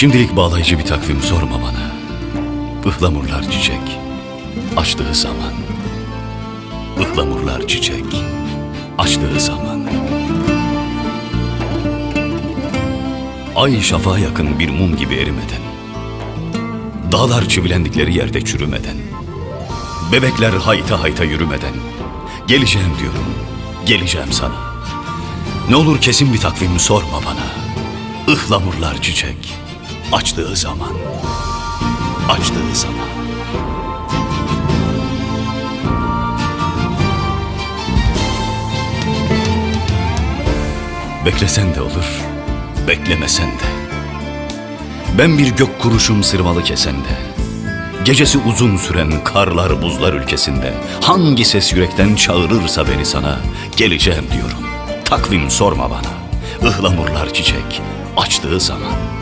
Şimdilik bağlayıcı bir takvim sorma bana. Ihlamurlar çiçek, açtığı zaman. Ihlamurlar çiçek, açtığı zaman. Ay şafağa yakın bir mum gibi erimeden. Dağlar çivilendikleri yerde çürümeden. Bebekler hayta hayta yürümeden. Geleceğim diyorum, geleceğim sana. Ne olur kesin bir takvim sorma bana. Ihlamurlar çiçek, açtığı zaman. Açtığı zaman. Beklesen de olur, beklemesen de. Ben bir gök kuruşum sırmalı kesende. Gecesi uzun süren karlar buzlar ülkesinde. Hangi ses yürekten çağırırsa beni sana, geleceğim diyorum. Takvim sorma bana. Ihlamurlar çiçek, açtığı zaman.